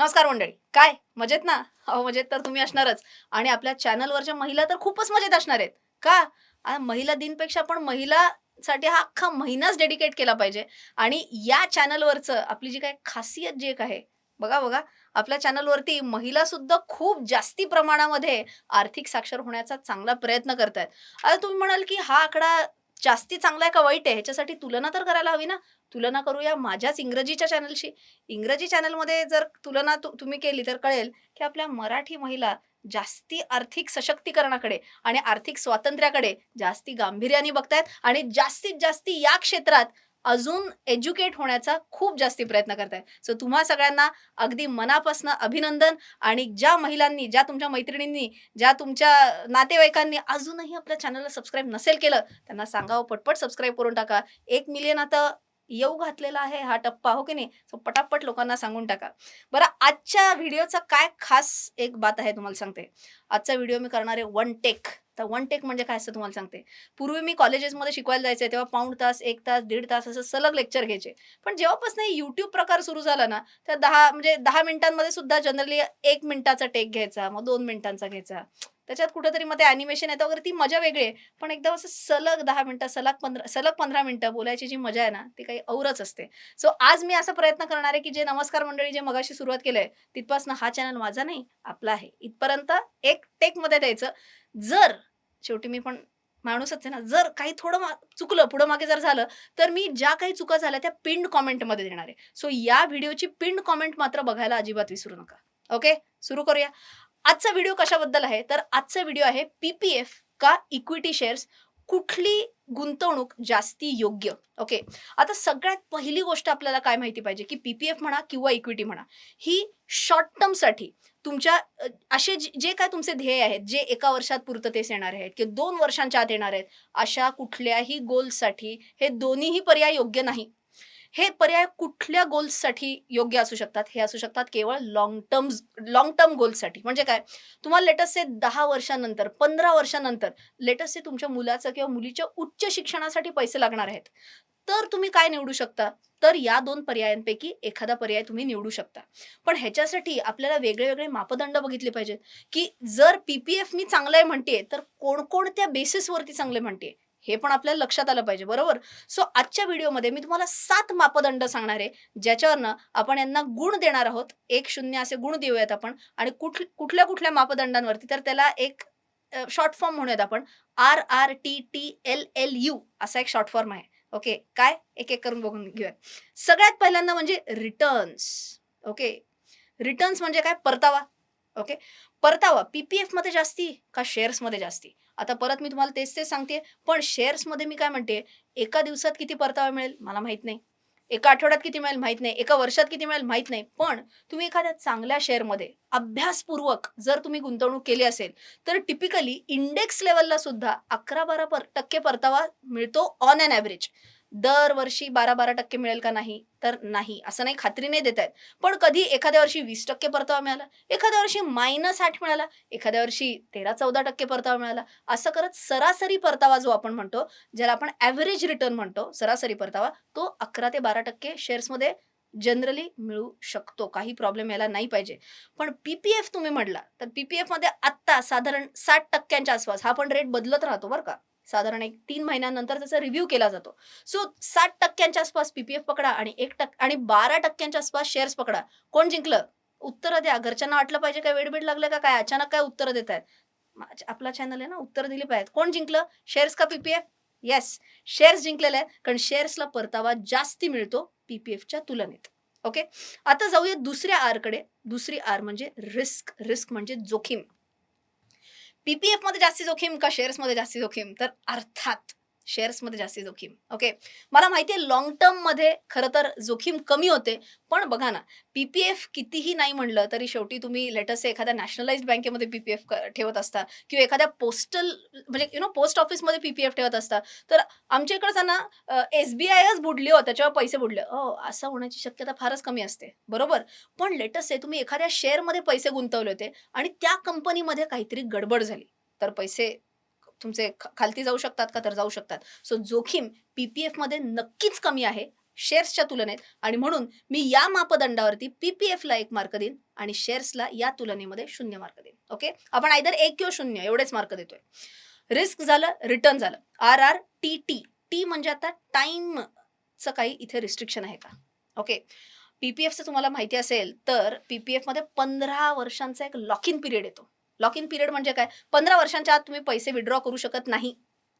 नमस्कार मंडळी. काय? मजेत ना? अहो मजेत तर तुम्ही असणारच. आणि आपल्या चॅनलवरच्या महिला तर खूपच मजेत असणार आहेत. का? महिला दिनपेक्षा पण महिला साठी हा अख्खा महिनाच डेडिकेट केला पाहिजे. आणि या चॅनलवरचं आपली जी काय खासियत जी एक आहे बघा बघा आपल्या चॅनलवरती महिला सुद्धा खूप जास्ती प्रमाणामध्ये आर्थिक साक्षर होण्याचा चांगला प्रयत्न करतायत. आता तुम्ही म्हणाल की हा आकडा जास्ती चांगला आहे का वाईट आहे? ह्याच्यासाठी तुलना तर करायला हवी ना. तुलना करूया माझ्याच इंग्रजीच्या चॅनलशी इंग्रजी चॅनलमध्ये जर तुलना तु- तुम्ही केली तर कळेल की आपल्या मराठी महिला जास्ती आर्थिक सशक्तीकरणाकडे आणि आर्थिक स्वातंत्र्याकडे जास्ती गांभीर्याने बघतायत आणि जास्तीत जास्ती या क्षेत्रात अजून एज्युकेट होण्याचा खूप जास्ती प्रयत्न करतायत. सो तुम्हा सगळ्यांना अगदी मनापासून अभिनंदन आणि ज्या महिलांनी ज्या तुमच्या मैत्रिणींनी ज्या तुमच्या नातेवाईकांनी अजूनही आपल्या चॅनलला सबस्क्राईब नसेल केलं त्यांना सांगावं पटपट सबस्क्राईब करून टाका. एक मिलियन आता येऊ घातलेला आहे हा टप्पा हो की नाही? सो पटापट लोकांना सांगून टाका. बरं आजच्या व्हिडिओचा काय खास एक बात आहे तुम्हाला सांगते. आजचा व्हिडिओ मी करणार आहे वन टेक तर वन टेक म्हणजे काय असतं तुम्हाला सांगते. पूर्वी मी कॉलेजेसमध्ये शिकवायला जायचे तेव्हा पाऊण तास एक तास दीड तास असं सलग लेक्चर घ्यायचे. पण जेव्हापासून युट्यूब प्रकार सुरू झाला ना तर दहा म्हणजे दहा मिनिटांमध्ये सुद्धा जनरली एक मिनिटाचा टेक घ्यायचा मग दोन मिनिटांचा घ्यायचा. त्याच्यात कुठेतरी मग ते अॅनिमेशन येतं वगैरे ती मजा वेगळी आहे. पण एकदम असं सलग दहा मिनटं सलग पंधरा सलग पंधरा मिनटं बोलायची जी मजा आहे ना ती काही औरच असते. सो आज मी असा प्रयत्न करणार आहे की जे नमस्कार मंडळी जे मगाशी सुरुवात केलंय तिथपासून हा चॅनल माझा नाही आपला आहे. इथपर्यंत एक टेकमध्ये द्यायचं. जर शेवटी मी पण माणूसच आहे ना जर काही थोडं चुकलं पुढं मागे जर झालं तर मी ज्या काही चुका झाल्या त्या पिंड कॉमेंटमध्ये देणार आहे. सो या व्हिडिओची पिंड कॉमेंट मात्र बघायला अजिबात विसरू नका. ओके सुरू करूया. आजचा व्हिडिओ कशाबद्दल आहे? तर आजचा व्हिडिओ आहे पीपीएफ का इक्विटी शेअर्स कुठली गुंतवणूक जास्ती योग्य? ओके आता सगळ्यात पहिली गोष्ट आपल्याला काय माहिती पाहिजे? की पीपीएफ म्हणा किंवा इक्विटी म्हणा ही शॉर्ट टर्मसाठी तुमच्या असे जे काय तुमचे ध्येय आहेत जे एका वर्षात पूर्ततेस येणार आहेत किंवा दोन वर्षांच्या आत येणार आहेत अशा कुठल्याही गोलसाठी हे दोन्हीही पर्याय योग्य नाही. हे पर्याय कुठल्या गोल्ससाठी योग्य असू शकतात? हे असू शकतात केवळ लॉंग टर्म लॉंग टर्म गोल्ससाठी म्हणजे काय? तुम्हाला लेटेस्ट से दहा वर्षानंतर पंधरा वर्षानंतर लेटेस्ट से तुमच्या मुलाचं किंवा मुलीच्या उच्च शिक्षणासाठी पैसे लागणार आहेत. तर तुम्ही काय निवडू शकता? तर या दोन पर्यायांपैकी एखादा पर्याय तुम्ही निवडू शकता. पण ह्याच्यासाठी आपल्याला वेगळे वेगळे मापदंड बघितले पाहिजेत. की जर पीपीएफ मी चांगलं आहे म्हणते तर कोणकोणत्या बेसिसवरती चांगले म्हणते हे पण आपल्याला लक्षात आलं पाहिजे बरोबर? सो आजच्या व्हिडिओमध्ये मी तुम्हाला सात मापदंड सांगणार आहे ज्याच्यावरनं आपण यांना गुण देणार आहोत. एक शून्य असे गुण देऊयात आपण आणि कुठ कुठल्या कुठल्या मापदंडांवरती तर त्याला एक शॉर्ट फॉर्म म्हणूयात आपण. R R T T L L U असा एक शॉर्ट फॉर्म आहे. ओके काय? एक एक करून बघून घेऊया सगळ्यात पहिल्यांदा म्हणजे रिटर्न्स ओके रिटर्न्स म्हणजे काय? परतावा. ओके? परतावा पीपीएफमध्ये जास्ती का शेअर्समध्ये जास्ती? आता परत मी तुम्हाला तेच तेच सांगते. पण शेअर्समध्ये मी काय म्हणते? एका दिवसात किती परतावा मिळेल? मला माहीत नाही. एका आठवड्यात किती मिळेल? माहीत नाही. एका वर्षात किती मिळेल? माहीत नाही. पण तुम्ही एखाद्या चांगल्या शेअरमध्ये अभ्यासपूर्वक जर तुम्ही गुंतवणूक केली असेल तर टिपिकली इंडेक्स लेवलला सुद्धा अकरा बारा पर टक्के परतावा मिळतो ऑन अन ॲव्हरेज दरवर्षी बारा बारा टक्के मिळेल का नाही? तर नाही. असं नाही खात्री नाही देत आहेत. पण कधी एखाद्या वर्षी वीस टक्के परतावा मिळाला? एखाद्या वर्षी मायनस आठ मिळाला? एखाद्या वर्षी तेरा चौदा टक्के परतावा मिळाला? असं करत सरासरी परतावा जो आपण म्हणतो ज्याला आपण ॲव्हरेज रिटर्न म्हणतो सरासरी परतावा तो अकरा ते बारा टक्के शेअर्समध्ये जनरली मिळू शकतो. काही प्रॉब्लेम यायला नाही पाहिजे. पण पीपीएफ तुम्ही म्हटला तर पीपीएफमध्ये आत्ता साधारण साठ टक्क्यांच्या आसपास हा पण रेट बदलत राहतो बरं का. साधारण एक तीन महिन्यानंतर त्याचा रिव्ह्यू केला जातो. सो साठ टक्क्यांच्या आसपास पीपीएफ पकडा आणि एक टक्के आणि बारा टक्क्यांच्या आसपास शेअर्स पकडा. कोण जिंकलं? उत्तरं द्या. घरच्यांना वाटलं पाहिजे काय वेडबीड लागलं का काय? अचानक काय उत्तरं देत आहेत? आपला चॅनल आहे ना उत्तर दिली पाहिजेत. कोण जिंकलं? शेअर्स का पीपीएफ येस शेअर्स जिंकलेले आहेत कारण शेअर्सला परतावा जास्ती मिळतो पीपीएफच्या तुलनेत. ओके आता जाऊया दुसऱ्या आरकडे दुसरी आर म्हणजे रिस्क रिस्क म्हणजे जोखीम. पीपीएफमध्ये जास्ती जोखीम का शेअर्समध्ये जास्ती जोखीम? तर अर्थात शेअर्समध्ये जास्ती जोखीम. ओके? मला माहिती आहे लॉंग टर्ममध्ये खरं तर जोखीम कमी होते पण बघा ना पीपीएफ कितीही नाही म्हणलं तरी शेवटी तुम्ही लेटस एखाद्या नॅशनलाइज्ड बँकेमध्ये पीपीएफ ठेवत असता किंवा एखाद्या पोस्टल म्हणजे यु नो पोस्ट ऑफिसमध्ये पीपीएफ ठेवत असता तर आमच्या इकडचं ना एस बी आयच बुडली हो त्याच्यावर पैसे बुडले. हो असं होण्याची शक्यता फारच कमी असते. बरोबर? पण लेटस आहे तुम्ही एखाद्या शेअरमध्ये पैसे गुंतवले होते आणि त्या कंपनीमध्ये काहीतरी गडबड झाली. तर पैसे तुमचे खालती जाऊ शकतात का तर जाऊ शकतात. सो जोखीम पीपीएफमध्ये नक्कीच कमी आहे. शेअर्सच्या तुलनेत. आणि म्हणून मी या मापदंडावरती पीपीएफला एक मार्क देईन आणि शेअर्सला या तुलनेमध्ये शून्य मार्क देईन. ओके आपण आयदर एक किंवा शून्य एवढेच मार्क देतोय. रिस्क झालं रिटर्न झालं. R R T T T म्हणजे आता टाइमचं काही इथे रिस्ट्रिक्शन आहे का? ओके पीपीएफचं तुम्हाला माहिती असेल तर पीपीएफमध्ये पंधरा वर्षांचा एक लॉक इन पिरियड येतो. लॉक इन पिरियड म्हणजे काय? पंधरा वर्षांच्या आत तुम्ही पैसे विड्रॉ करू शकत नाही.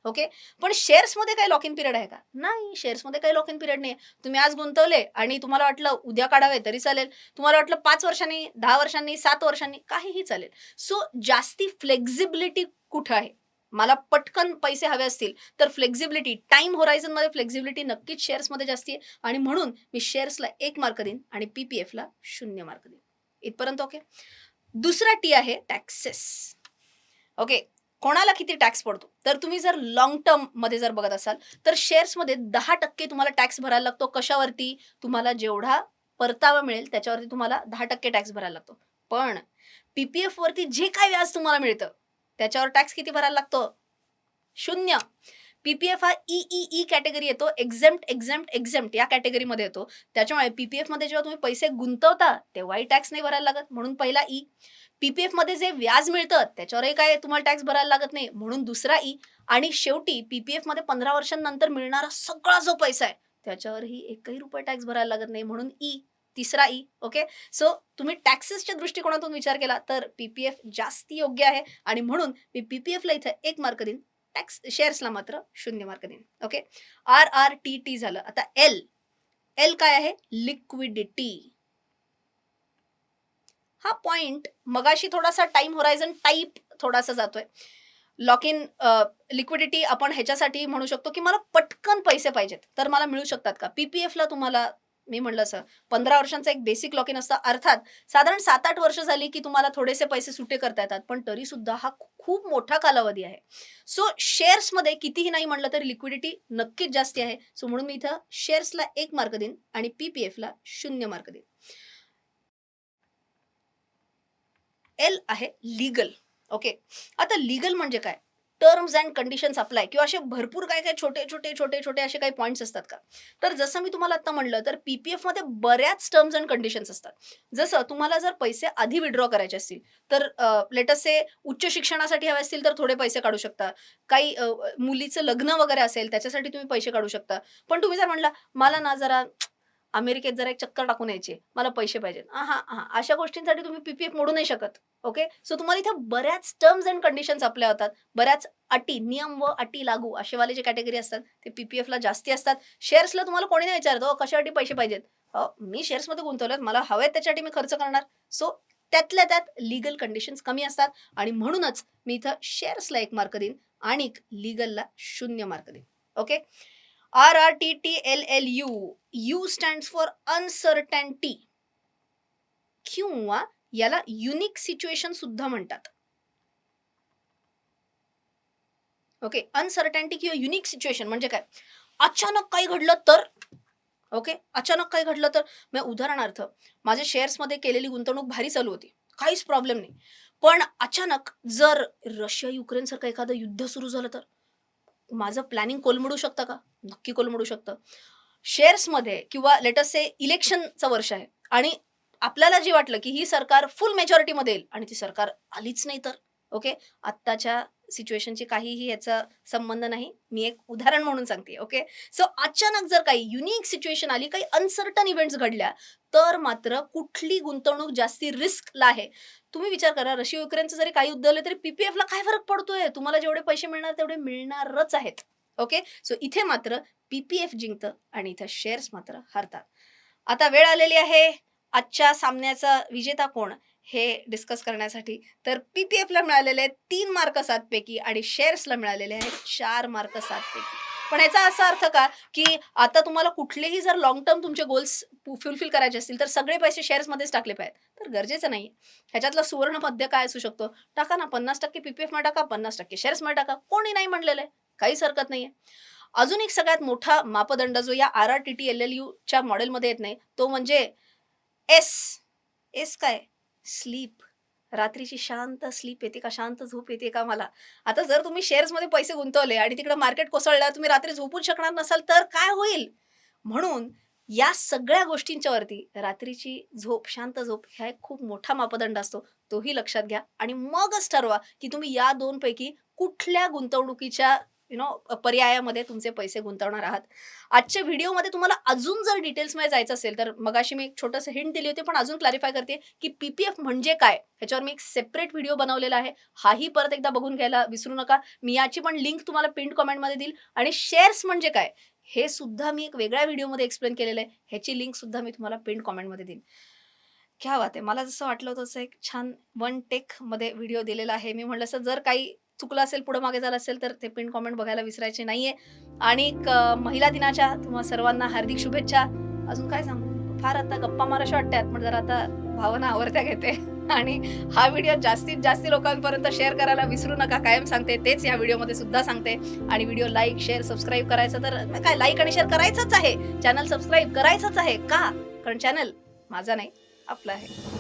ओके पण शेअर्समध्ये काही लॉक इन पिरियड आहे का? नाही. शेअर्समध्ये काही लॉक इन पिरियड नाही तुम्ही आज गुंतवले आणि तुम्हाला वाटलं उद्या काढावे तरी चालेल. तुम्हाला वाटलं पाच वर्षांनी दहा वर्षांनी सात वर्षांनी काहीही चालेल. सो जास्ती फ्लेक्झिबिलिटी कुठं आहे? मला पटकन पैसे हवे असतील तर फ्लेक्झिबिलिटी टाइम होरायझनमध्ये फ्लेक्झिबिलिटी नक्कीच शेअर्समध्ये जास्ती आहे. आणि म्हणून मी शेअर्सला एक मार्क देईन आणि पीपीएफला शून्य मार्क देईन. इथपर्यंत ओके दुसरा टी आहे टॅक्सेस ओके कोणाला किती टॅक्स पडतो? तर तुम्ही जर लॉंग टर्ममध्ये जर बघत असाल तर शेअर्समध्ये दहा टक्के तुम्हाला टॅक्स भरायला लागतो. कशावरती? तुम्हाला जेवढा परतावा मिळेल त्याच्यावरती तुम्हाला दहा टक्के टॅक्स भरायला लागतो. पण पीपीएफ वरती जे काय व्याज तुम्हाला मिळतं त्याच्यावर टॅक्स किती भरायला लागतो? शून्य. पीपीएफ हा ई ई ई कॅटेगरी येतो. एक्झेम्प्ट एक्झेम्प्ट एक्झेम्प्ट या कॅटेगरीमध्ये येतो. त्याच्यामुळे पीपीएफमध्ये जेव्हा तुम्ही पैसे गुंतवता तेव्हाही टॅक्स नाही भरायला लागत. म्हणून पहिला e. ई पीपीएफमध्ये जे व्याज मिळतं त्याच्यावरही काय तुम्हाला टॅक्स भरायला लागत नाही. म्हणून दुसरा ई आणि शेवटी पीपीएफमध्ये पंधरा वर्षांनंतर मिळणारा सगळा जो पैसा आहे त्याच्यावरही एकही रुपये टॅक्स भरायला लागत नाही. म्हणून ई तिसरा ई ओके सो तुम्ही टॅक्सेसच्या दृष्टिकोनातून विचार केला तर पीपीएफ जास्ती योग्य आहे. आणि म्हणून मी पीपीएफला इथं एक मार्क देईन. टॅक्स शेअर्सला मात्र शून्य मार्क देईन. Okay? R R T T झालं. आता एल. एल काय आहे? लिक्विडिटी. हा पॉइंट मगाशी थोडासा टाइम होरायझन टाईप थोडासा जातोय. लॉक इन लिक्विडिटी आपण ह्याच्यासाठी म्हणू शकतो की मला पटकन पैसे पाहिजेत. तर मला मिळू शकतात का? पीपीएफला तुम्हाला मी म्हणलं असं पंधरा वर्षांचा एक बेसिक लॉक इन असतं. अर्थात साधारण सात आठ वर्ष झाली की तुम्हाला थोडेसे पैसे सुटे करता येतात पण तरी सुद्धा हा खूप मोठा कालावधी आहे. सो शेअर्समध्ये कितीही नाही म्हणलं तरी लिक्विडिटी नक्कीच जास्ती आहे. सो म्हणून मी इथं शेअर्सला एक मार्क देईन आणि पीपीएफला शून्य मार्क देईन. एल आहे लीगल ओके आता लिगल म्हणजे काय? टर्म्स अँड कंडिशन्स अप्लाय किंवा असे भरपूर काय काय छोटे छोटे छोटे छोटे असे काही पॉईंट्स असतात का? तर जसं मी तुम्हाला आता म्हणलं तर पी पी एफमध्ये बऱ्याच टर्म्स अँड कंडिशन्स असतात. जसं तुम्हाला जर पैसे आधी विड्रॉ करायचे असतील तर लेटस से उच्च शिक्षणासाठी हवे असतील तर थोडे पैसे काढू शकता. काही मुलीचं लग्न वगैरे असेल त्याच्यासाठी तुम्ही पैसे काढू शकता. पण तुम्ही जर म्हणला मला ना जरा अमेरिकेत जरा एक चक्कर टाकून यायची. मला पैसे पाहिजेत. हा हा अशा गोष्टींसाठी तुम्ही पीपीएफ मोडू नाही शकत ओके सो तुम्हाला इथे बऱ्याच टर्म्स अँड कंडिशन्स आपल्या होतात. बऱ्याच अटी नियम व अटी लागू असेवाले जे कॅटेगरी असतात ते पीपीएफला ला जास्ती असतात. शेअर्सला तुम्हाला कोणी नाही विचारत कशासाठी पैसे पाहिजेत? मी शेअर्समध्ये गुंतवलेत. मला हवे त्याच्यासाठी मी खर्च करणार. सो त्यातल्या त्यात लिगल कंडिशन्स कमी असतात आणि म्हणूनच मी इथं शेअर्सला एक मार्क देईन आणि लिगलला शून्य मार्क देईन okay R R T T L L U U stand for uncertainty किंवा याला युनिक सिच्युएशन सुद्धा म्हणतात. ओके अनसर्टॅनिटी किंवा युनिक सिच्युएशन म्हणजे काय? अचानक काही घडलं तर? ओके अचानक काही घडलं तर? मग उदाहरणार्थ माझ्या शेअर्समध्ये केलेली गुंतवणूक भारी चालू होती. काहीच प्रॉब्लेम नाही. पण अचानक जर रशिया युक्रेन सारखं एखादं युद्ध सुरू झालं तर? माझं प्लॅनिंग कोलमडू शकतं का? नक्की कोलमडू शकतं. शेअर्समध्ये किंवा लेटस से इलेक्शनचं वर्ष आहे आणि आपल्याला जे वाटलं की ही सरकार फुल मेजॉरिटीमध्ये येईल आणि ती सरकार आलीच नाही तर ओके आत्ताच्या सिच्युएशनची काहीही याचा संबंध नाही. मी एक उदाहरण म्हणून सांगते ओके सो अचानक जर काही युनिक सिच्युएशन आली काही अनसर्टन इव्हेंट्स घडल्या तर मात्र कुठली गुंतवणूक जास्ती रिस्कला आहे? तुम्ही विचार करा रशिया युक्रेनचं जरी काही युद्ध तरी पीपीएफला काय फरक पडतोय? तुम्हाला जेवढे पैसे मिळणार तेवढे मिळणारच आहेत ओके सो इथे मात्र पीपीएफ जिंकतं आणि इथं शेअर्स मात्र हरतात. आता वेळ आलेली आहे. आजच्या सामन्याचा विजेता कोण? हे डिस्कस करण्यासाठी. तर पी पी एफला मिळालेले आहेत तीन मार्क सातपैकी आणि शेअर्सला मिळालेले आहेत चार मार्क सातपैकी. पण याचा असा अर्थ का की आता तुम्हाला कुठलेही जर लॉंग टर्म तुमचे गोल्स फुलफिल करायचे असतील तर सगळे पैसे शेअर्समध्येच टाकले पाहिजेत. तर गरजेचं नाही ह्याच्यातलं सुवर्ण मध्य काय असू शकतो? टाका ना पन्नास टक्के पीपीएफमध्ये टाका पन्नास टक्के शेअर्समध्ये टाका. कोणी नाही म्हणलेलं आहे. काहीच हरकत नाही आहे अजून एक सगळ्यात मोठा मापदंड जो या R R T T L L यूच्या मॉडेलमध्ये येत नाही तो म्हणजे एस एस काय? स्लीप. रात्रीची शांत स्लीप येते का? शांत झोप येते का मला? आता जर तुम्ही शेअर्समध्ये पैसे गुंतवले आणि तिकडे मार्केट कोसळल्यावर तुम्ही रात्री झोपूच शकणार नसाल तर काय होईल? म्हणून या सगळ्या गोष्टींच्या वरती रात्रीची झोप शांत झोप ह्या एक खूप मोठा मापदंड असतो. तोही लक्षात घ्या. आणि मगच ठरवा की तुम्ही या दोनपैकी कुठल्या गुंतवणुकीच्या यु नो पर्यायामध्ये तुमचे पैसे गुंतवणार आहात. आजच्या व्हिडिओमध्ये तुम्हाला अजून जर डिटेल्समध्ये जायचं असेल तर मगाशी मी एक छोटंसं हिंट दिली होती पण अजून क्लॅरिफाय करते की पीपीएफ म्हणजे काय? ह्याच्यावर मी एक सेपरेट व्हिडिओ बनवलेला आहे. हाही परत एकदा बघून घ्यायला विसरू नका. मी याची पण लिंक तुम्हाला पिंड कॉमेंटमध्ये देईल. आणि शेअर्स म्हणजे काय? हे सुद्धा मी एक वेगळ्या व्हिडिओमध्ये एक्सप्लेन केलेलं आहे. ह्याची लिंक सुद्धा मी तुम्हाला पिंड कॉमेंटमध्ये देईन. क्या बात आहे. मला जसं वाटलं होतं तसं एक छान वन टेकमध्ये व्हिडिओ दिलेला आहे. मी म्हटलं असं जर काही चुकलं असेल पुढं मागे झालं असेल तर ते पिन कॉमेंट बघायला विसरायचे नाहीये. आणि महिला दिनाच्या तुम्हा सर्वांना हार्दिक शुभेच्छा. अजून काय सांगू? फार आता गप्पा माराशा वाटतात पण जर आता भावना आवडत्या घेते. आणि हा व्हिडिओ जास्तीत जास्त लोकांपर्यंत शेअर करायला विसरू नका. कायम सांगते तेच या व्हिडिओमध्ये सुद्धा सांगते. आणि व्हिडिओ लाईक शेअर सबस्क्राईब करायचं तर काय लाईक आणि शेअर करायचंच आहे. चॅनल सबस्क्राईब करायचंच आहे का? कारण चॅनल माझा नाही आपला आहे.